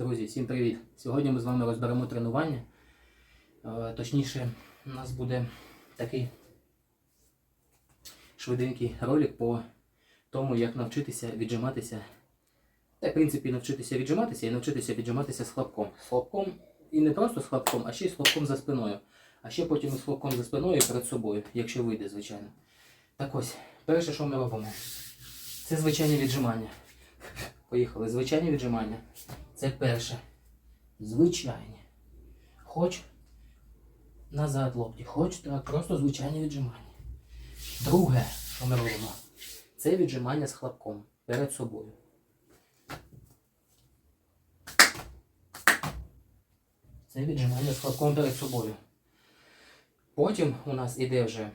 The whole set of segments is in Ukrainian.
Друзі, всім привіт! Сьогодні ми з вами розберемо тренування. Е, Точніше, у нас буде такий швиденький ролик по тому, як навчитися віджиматися. Та, в принципі, навчитися віджиматися і навчитися віджиматися з хлопком. З хлопком і не просто з хлопком, а ще й з хлопком за спиною. А ще потім з хлопком за спиною і перед собою, якщо вийде, звичайно. Так ось, перше, що ми робимо, це звичайні віджимання. Поїхали. Звичайні віджимання. Це перше. Звичайні. Хоч назад локті, хоч так, просто звичайні віджимання. Друге, що ми робимо, це віджимання з хлопком перед собою. Це віджимання з хлопком перед собою. Потім у нас іде вже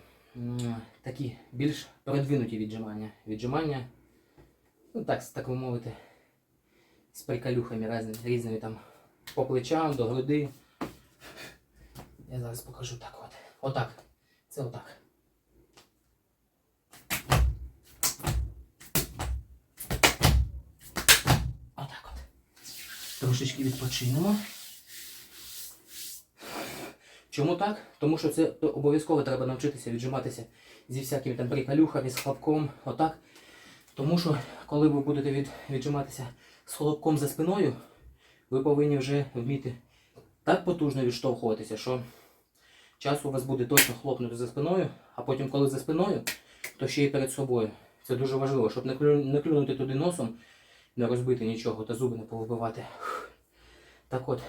такі більш продвинуті віджимання. Віджимання, ну так, так би мовити, з приколюхами різними, різними там по плечам, до груди. Я зараз покажу так от. Отак. Це отак. Отак от. Трошечки відпочинемо. Чому так? Тому що це обов'язково треба навчитися віджиматися зі всякими там приколюхами, з хлопком, отак. Тому що коли ви будете від, віджиматися з хлопком за спиною, ви повинні вже вміти так потужно відштовхуватися, що час у вас буде точно хлопнути за спиною, а потім, коли за спиною, то ще й перед собою. Це дуже важливо, щоб не, клюнути туди носом, не розбити нічого та зуби не повибивати. Так от,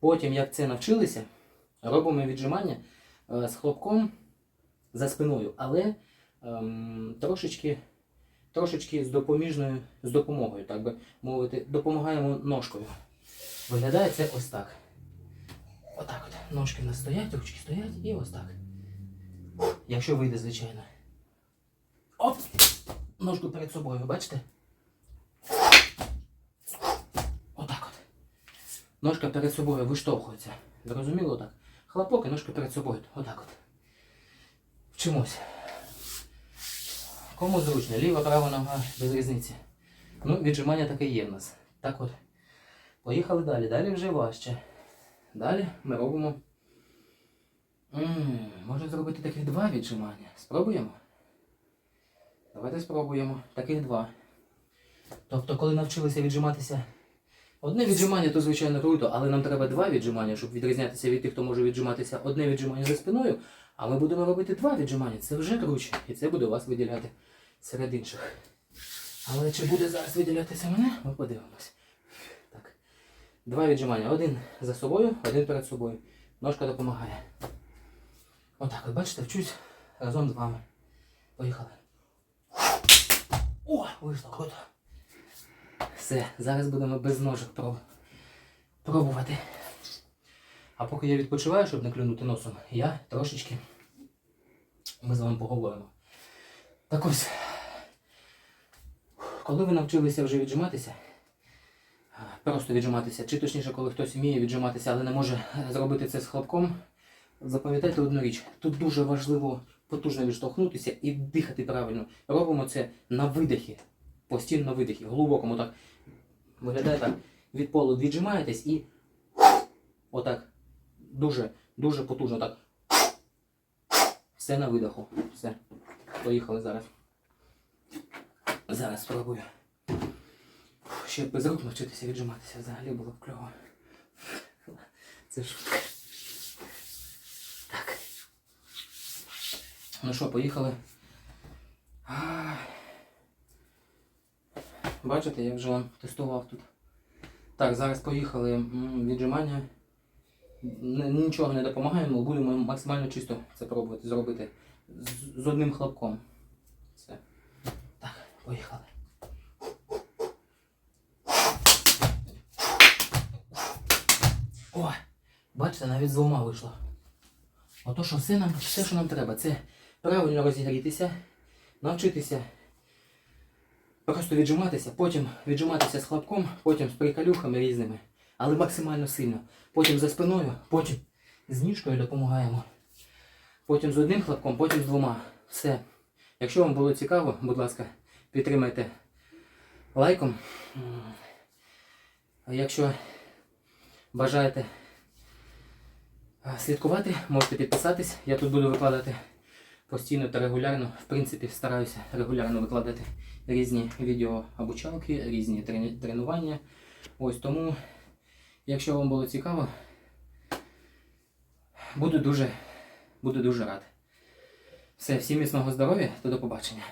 потім, як це навчилися, робимо віджимання е, з хлопком за спиною, але ем, трошечки, трошечки з допоміжною, з допомогою, так би мовити, допомагаємо ножкою. Виглядає це ось так. Отак от. Ножки в нас стоять, ручки стоять і ось так. Якщо вийде, звичайно. Оп! Ножку перед собою, бачите? Отак от. Ножка перед собою виштовхується. Зрозуміло так? Хлопок і ножка перед собою. Отак от. Вчимось. Кому зручно? Ліва, права нога, без різниці. Ну, віджимання таке є в нас. Так от. Поїхали далі. Далі вже важче. Далі ми робимо. м може зробити таких два віджимання. Спробуємо? Давайте спробуємо. Таких два. Тобто, коли навчилися віджиматися. Одне віджимання, то звичайно круто, але нам треба два віджимання, щоб відрізнятися від тих, хто може віджиматися одне віджимання за спиною, а ми будемо робити два віджимання. Це вже круче. І це буде вас виділяти серед інших. Але чи буде зараз виділятися мене, ми подивимось. Так. Два віджимання. Один за собою, один перед собою. Ножка допомагає. Отак, от бачите, вчусь разом з вами. Поїхали. О, вийшло, круто. Все, зараз будемо без ножок пробувати. А поки я відпочиваю, щоб не клюнути носом, я трошечки ми з вами поговоримо. Так ось, коли ви навчилися вже віджиматися, просто віджиматися, чи точніше, коли хтось вміє віджиматися, але не може зробити це з хлопком, запам'ятайте одну річ. Тут дуже важливо потужно відштовхнутися і дихати правильно. Робимо це на видихі. Постійно видихі, глибокому так. Виглядає так. Від полу віджимаєтесь і отак. Дуже, дуже потужно так. Все на видиху. Все. Поїхали зараз. Зараз спробую. Ще без рук навчитися віджиматися взагалі було б кльово. Це шутка. Так. Ну що, поїхали. Бачите, я вже тестував тут. Так, зараз поїхали віджимання. Нічого не допомагаємо, будемо максимально чисто це пробувати зробити. З, з одним хлопком. Все. Так, поїхали. О! Бачите, навіть з двома вийшло. Ото що все, нам, все, що нам треба, це правильно розігрітися, навчитися Просто віджиматися, потім віджиматися з хлопком, потім з приколюхами різними, але максимально сильно. Потім за спиною, потім з ніжкою допомагаємо. Потім з одним хлопком, потім з двома. Все. Якщо вам було цікаво, будь ласка, підтримайте лайком. А Якщо бажаєте слідкувати, можете підписатись. Я тут буду викладати постійно та регулярно. В принципі, стараюся регулярно викладати різні відео обучалки, різні тренування. Ось тому, якщо вам було цікаво, буду дуже, буду дуже рад. Все, всім міцного здоров'я та до побачення.